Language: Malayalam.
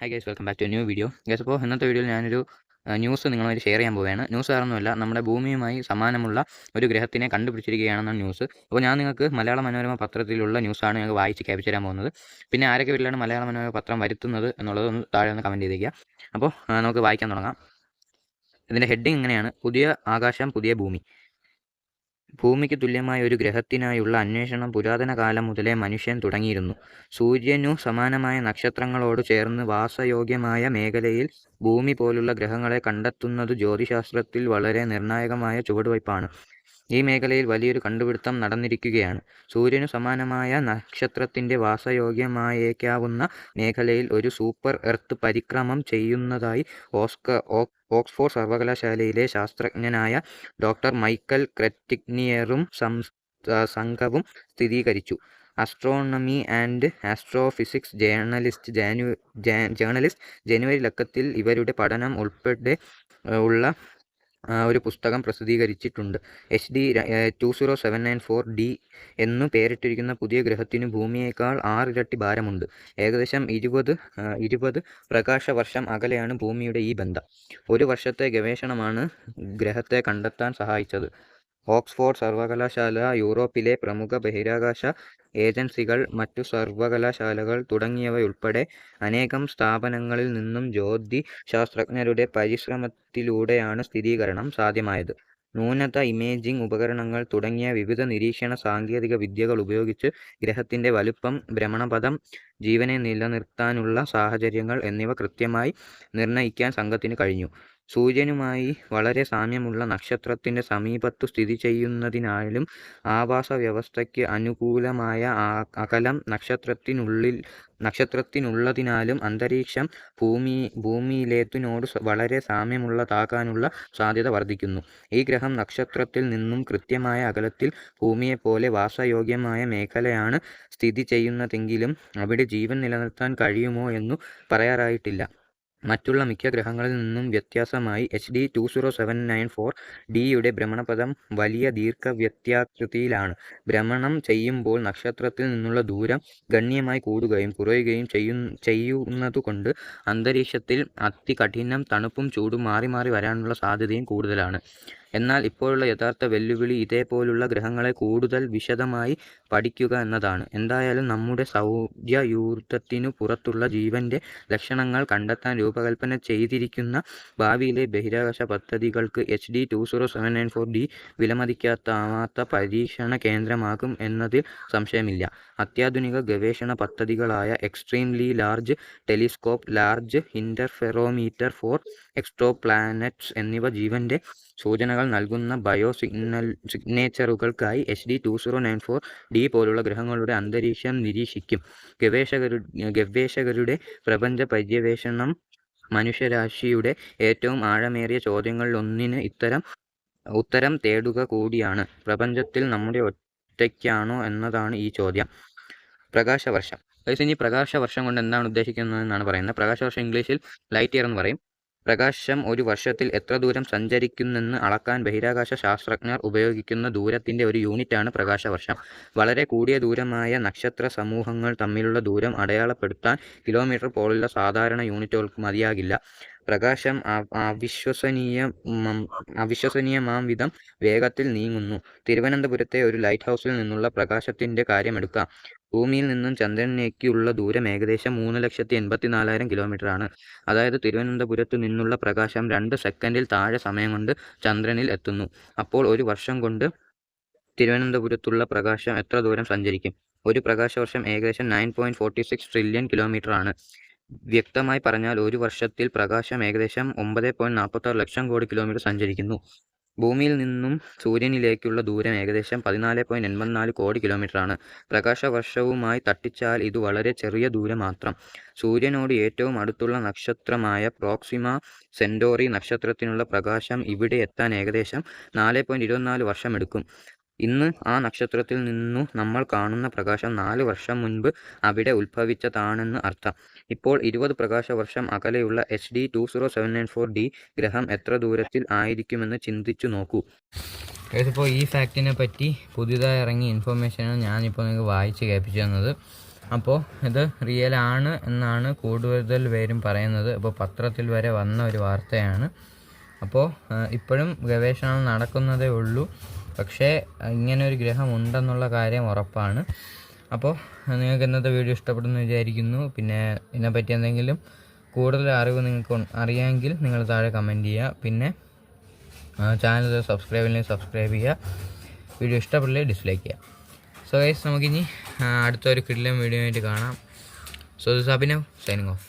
Hi guys welcome back to new video guys അപ്പോൾ ഇന്നത്തെ വീഡിയോയിൽ ഞാനൊരു ന്യൂസ് നിങ്ങളുമായി ഷെയർ ചെയ്യാൻ പോവുകയാണ്. ന്യൂസ് വേറൊന്നുമല്ല നമ്മുടെ ഭൂമിയുമായി സമാനമുള്ള ഒരു ഗ്രഹത്തിനെ കണ്ടുപിടിച്ചിരിക്കുകയാണെന്നാണ് ന്യൂസ് അപ്പോൾ ഞാൻ നിങ്ങൾക്ക് മലയാള മനോരമ പത്രത്തിലുള്ള ന്യൂസാണ് ഞങ്ങൾക്ക് വായിച്ച് ക്യാപ്ചർ ചെയ്യാൻ പോകുന്നത്. പിന്നെ ആരൊക്കെ വീട്ടിലാണ് മലയാള മനോരമ പത്രം വരുത്തുന്നത് എന്നുള്ളത് ഒന്ന് താഴെ ഒന്ന് കമന്റ് ചെയ്തേക്കുക. അപ്പോൾ നമുക്ക് വായിക്കാൻ തുടങ്ങാം. ഇതിന്റെ ഹെഡിങ് ഇങ്ങനെയാണ് പുതിയ ആകാശം പുതിയ ഭൂമി. ഭൂമിക്ക് തുല്യമായ ഒരു ഗ്രഹത്തിനായുള്ള അന്വേഷണം പുരാതന കാലം മുതലേ മനുഷ്യൻ തുടങ്ങിയിരുന്നു. സൂര്യനു സമാനമായ നക്ഷത്രങ്ങളോട് ചേർന്ന് വാസയോഗ്യമായ മേഖലയിൽ ഭൂമി പോലുള്ള ഗ്രഹങ്ങളെ കണ്ടെത്തുന്നത് ജ്യോതിശാസ്ത്രത്തിൽ വളരെ നിർണായകമായ ചുവടുവയ്പ്പാണ്. ഈ മേഖലയിൽ വലിയൊരു കണ്ടുപിടുത്തം നടന്നിരിക്കുകയാണ്. സൂര്യനു സമാനമായ നക്ഷത്രത്തിന്റെ വാസയോഗ്യമായേക്കാവുന്ന മേഖലയിൽ ഒരു സൂപ്പർ എർത്ത് പരിക്രമം ചെയ്യുന്നതായി ഓസ്ക ഓക്സ്ഫോർഡ് സർവകലാശാലയിലെ ശാസ്ത്രജ്ഞനായ ഡോക്ടർ മൈക്കൽ ക്രെറ്റിഗ്നിയറും സംഘവും സ്ഥിരീകരിച്ചു. അസ്ട്രോണമി ആൻഡ് ആസ്ട്രോഫിസിക്സ് ജേർണലിസ്റ്റ് ജാനു ജേർണലിസ്റ്റ് ജനുവരി ലക്കത്തിൽ ഇവരുടെ പഠനം ഉൾപ്പെടെ ഉള്ള ഒരു പുസ്തകം പ്രസിദ്ധീകരിച്ചിട്ടുണ്ട്. H D two zero seven nine four D എന്നു പേരിട്ടിരിക്കുന്ന പുതിയ ഗ്രഹത്തിന് ഭൂമിയേക്കാൾ ആറിരട്ടി ഭാരമുണ്ട്. ഏകദേശം ഇരുപത് ഇരുപത് പ്രകാശ വർഷം അകലെയാണ് ഭൂമിയുടെ ഈ ബന്ധം. ഒരു വർഷത്തെ ഗവേഷണമാണ് ഗ്രഹത്തെ കണ്ടെത്താൻ സഹായിച്ചത്. ഓക്സ്ഫോർഡ് സർവകലാശാല യൂറോപ്പിലെ പ്രമുഖ ബഹിരാകാശ ഏജൻസികൾ മറ്റു സർവകലാശാലകൾ തുടങ്ങിയവയുൾപ്പെടെ അനേകം സ്ഥാപനങ്ങളിൽ നിന്നും ജ്യോതി ശാസ്ത്രജ്ഞരുടെ പരിശ്രമത്തിലൂടെയാണ് സ്ഥിരീകരണം സാധ്യമായത്. ന്യൂനത ഇമേജിംഗ് ഉപകരണങ്ങൾ തുടങ്ങിയ വിവിധ നിരീക്ഷണ സാങ്കേതിക വിദ്യകൾ ഉപയോഗിച്ച് ഗ്രഹത്തിന്റെ വലുപ്പം ഭ്രമണപഥം ജീവനെ നിലനിർത്താനുള്ള സാഹചര്യങ്ങൾ എന്നിവ കൃത്യമായി നിർണയിക്കാൻ സംഘത്തിന് കഴിഞ്ഞു. സൂര്യനുമായി വളരെ സാമ്യമുള്ള നക്ഷത്രത്തിന്റെ സമീപത്തു സ്ഥിതി ചെയ്യുന്നതിനാലും ആവാസ വ്യവസ്ഥയ്ക്ക് അനുകൂലമായ അകലം നക്ഷത്രത്തിനുള്ളിൽ നക്ഷത്രത്തിനുള്ളതിനാലും അന്തരീക്ഷം ഭൂമി ഭൂമിയിലേത്തിനോട് വളരെ സാമ്യമുള്ളതാകാനുള്ള സാധ്യത വർദ്ധിക്കുന്നു. ഈ ഗ്രഹം നക്ഷത്രത്തിൽ നിന്നും കൃത്യമായ അകലത്തിൽ ഭൂമിയെപ്പോലെ വാസയോഗ്യമായ മേഖലയാണ് സ്ഥിതി ചെയ്യുന്നതെങ്കിലും അവിടെ ജീവൻ നിലനിർത്താൻ കഴിയുമോ എന്നു പറയാറായിട്ടില്ല. മറ്റുള്ള മിക്ക ഗ്രഹങ്ങളിൽ നിന്നും വ്യത്യാസമായി H D two zero seven nine four ഡിയുടെ ഭ്രമണപഥം വലിയ ദീർഘവ്യത്യാകൃതിയിലാണ്. ഭ്രമണം ചെയ്യുമ്പോൾ നക്ഷത്രത്തിൽ നിന്നുള്ള ദൂരം ഗണ്യമായി കൂടുകയും കുറയുകയും ചെയ്യു ചെയ്യുന്നതുകൊണ്ട് അന്തരീക്ഷത്തിൽ അതികഠിനം തണുപ്പും ചൂടും മാറി മാറി വരാനുള്ള സാധ്യതയും കൂടുതലാണ്. എന്നാൽ ഇപ്പോഴുള്ള യഥാർത്ഥ വെല്ലുവിളി ഇതേപോലുള്ള ഗ്രഹങ്ങളെ കൂടുതൽ വിശദമായി പഠിക്കുക എന്നതാണ്. എന്തായാലും നമ്മുടെ സൗരയൂഥത്തിനു പുറത്തുള്ള ജീവന്റെ ലക്ഷണങ്ങൾ കണ്ടെത്താൻ രൂപകൽപ്പന ചെയ്തിരിക്കുന്ന ഭാവിയിലെ ബഹിരാകാശ പദ്ധതികൾക്ക് H D two zero seven nine four D വിലമതിക്കാത്താവാത്ത പരീക്ഷണ കേന്ദ്രമാകും എന്നതിൽ സംശയമില്ല. അത്യാധുനിക ഗവേഷണ പദ്ധതികളായ extremely large telescope large interferometer for exoplanets എന്നിവ ജീവന്റെ സൂചനകൾ നൽകുന്ന bio signal സിഗ്നേച്ചറുകൾക്കായി H D two zero nine four D പോലുള്ള ഗ്രഹങ്ങളുടെ അന്തരീക്ഷം നിരീക്ഷിക്കും. ഗവേഷകരു ഗവേഷകരുടെ പ്രപഞ്ച പര്യവേഷണം മനുഷ്യരാശിയുടെ ഏറ്റവും ആഴമേറിയ ചോദ്യങ്ങളിലൊന്നിന് ഇത്തരം ഉത്തരം തേടുക കൂടിയാണ്. പ്രപഞ്ചത്തിൽ നമ്മുടെ ഒറ്റയ്ക്കാണോ എന്നതാണ് ഈ ചോദ്യം. പ്രകാശവർഷം. ഇനി പ്രകാശവർഷം കൊണ്ട് എന്താണ് ഉദ്ദേശിക്കുന്നത് എന്നാണ് പറയുന്നത്. പ്രകാശവർഷം ഇംഗ്ലീഷിൽ ലൈറ്റ് ഇയർ എന്ന് പറയും. പ്രകാശം ഒരു വർഷത്തിൽ എത്ര ദൂരം സഞ്ചരിക്കുന്നെന്ന് അളക്കാൻ ബഹിരാകാശ ശാസ്ത്രജ്ഞർ ഉപയോഗിക്കുന്ന ദൂരത്തിന്റെ ഒരു യൂണിറ്റാണ് പ്രകാശവർഷം. വളരെ കൂടിയ ദൂരമായ നക്ഷത്ര സമൂഹങ്ങൾ തമ്മിലുള്ള ദൂരം അടയാളപ്പെടുത്താൻ കിലോമീറ്റർ പോലുള്ള സാധാരണ യൂണിറ്റുകൾക്ക് മതിയാകില്ല. പ്രകാശം അവിശ്വസനീയ അവിശ്വസനീയമാം വിധം വേഗത്തിൽ നീങ്ങുന്നു. തിരുവനന്തപുരത്തെ ഒരു ലൈറ്റ് ഹൗസിൽ നിന്നുള്ള പ്രകാശത്തിന്റെ കാര്യമെടുക്കാം ഭൂമിയിൽ നിന്നും ചന്ദ്രനിലേക്കുള്ള ദൂരം ഏകദേശം മൂന്ന് ലക്ഷത്തി എൺപത്തി നാലായിരം കിലോമീറ്റർ ആണ്. അതായത് തിരുവനന്തപുരത്ത് നിന്നുള്ള പ്രകാശം രണ്ട് സെക്കൻഡിൽ താഴെ സമയം കൊണ്ട് ചന്ദ്രനിൽ എത്തുന്നു. അപ്പോൾ ഒരു വർഷം കൊണ്ട് തിരുവനന്തപുരത്തുള്ള പ്രകാശം എത്ര ദൂരം സഞ്ചരിക്കും? ഒരു പ്രകാശവർഷം ഏകദേശം nine point forty six trillion kilometre ആണ്. വ്യക്തമായി പറഞ്ഞാൽ ഒരു വർഷത്തിൽ പ്രകാശം ഏകദേശം ഒമ്പത് പോയിന്റ് നാൽപ്പത്താറ് ലക്ഷം കോടി കിലോമീറ്റർ സഞ്ചരിക്കുന്നു. ഭൂമിയിൽ നിന്നും സൂര്യനിലേക്കുള്ള ദൂരം ഏകദേശം പതിനാല് പോയിന്റ് എൺപത്തിനാല് കോടി കിലോമീറ്ററാണ് പ്രകാശവർഷവുമായി തട്ടിച്ചാൽ ഇത് വളരെ ചെറിയ ദൂരം മാത്രം. സൂര്യനോട് ഏറ്റവും അടുത്തുള്ള നക്ഷത്രമായ പ്രോക്സിമ സെന്റോറി നക്ഷത്രത്തിനുള്ള പ്രകാശം ഇവിടെ എത്താൻ ഏകദേശം നാല് പോയിന്റ് ഇരുപത്തിനാല് ഇന്ന് ആ നക്ഷത്രത്തിൽ നിന്നു നമ്മൾ കാണുന്ന പ്രകാശം നാല് വർഷം മുൻപ് അവിടെ ഉത്ഭവിച്ചതാണെന്ന് അർത്ഥം. ഇപ്പോൾ ഇരുപത് പ്രകാശവർഷം അകലെയുള്ള H D two zero seven nine four D ഗ്രഹം എത്ര ദൂരത്തിൽ ആയിരിക്കുമെന്ന് ചിന്തിച്ചു നോക്കൂ. ഇതിപ്പോൾ ഈ ഫാക്റ്റിനെ പറ്റി പുതിയതായി ഇറങ്ങിയ ഇൻഫർമേഷനാണ് ഞാനിപ്പോൾ നിങ്ങൾക്ക് വായിച്ച് കേൾപ്പിച്ചു തന്നത്. അപ്പോൾ ഇത് റിയൽ ആണ് എന്നാണ് കൂടുതൽ പേരും പറയുന്നത്. അപ്പോൾ പത്രത്തിൽ വരെ വന്ന ഒരു വാർത്തയാണ്. അപ്പോൾ ഇപ്പോഴും ഗവേഷണം നടക്കുന്നതേ ഉള്ളൂ. പക്ഷേ ഇങ്ങനെ ഒരു ഗ്രഹം ഉണ്ടെന്നുള്ള കാര്യം ഉറപ്പാണ്. അപ്പോൾ നിങ്ങൾക്ക് ഇന്നത്തെ വീഡിയോ ഇഷ്ടപ്പെടുന്നു വിചാരിക്കുന്നു. പിന്നെ ഇതിനെപ്പറ്റി എന്തെങ്കിലും കൂടുതൽ അറിവ് നിങ്ങൾക്ക് അറിയാമെങ്കിൽ നിങ്ങൾ താഴെ കമന്റ് ചെയ്യുക. പിന്നെ ചാനൽ സബ്സ്ക്രൈബ് അല്ലെങ്കിൽ സബ്സ്ക്രൈബ് ചെയ്യുക. വീഡിയോ ഇഷ്ടപ്പെടില്ലേ ഡിസ്ലൈക്ക് ചെയ്യുക. സോ ഗൈസ് നമുക്കിനി അടുത്ത അടുത്തൊരു കിഡിലും വീഡിയോ ആയിട്ട് കാണാം. So this Abhinav signing off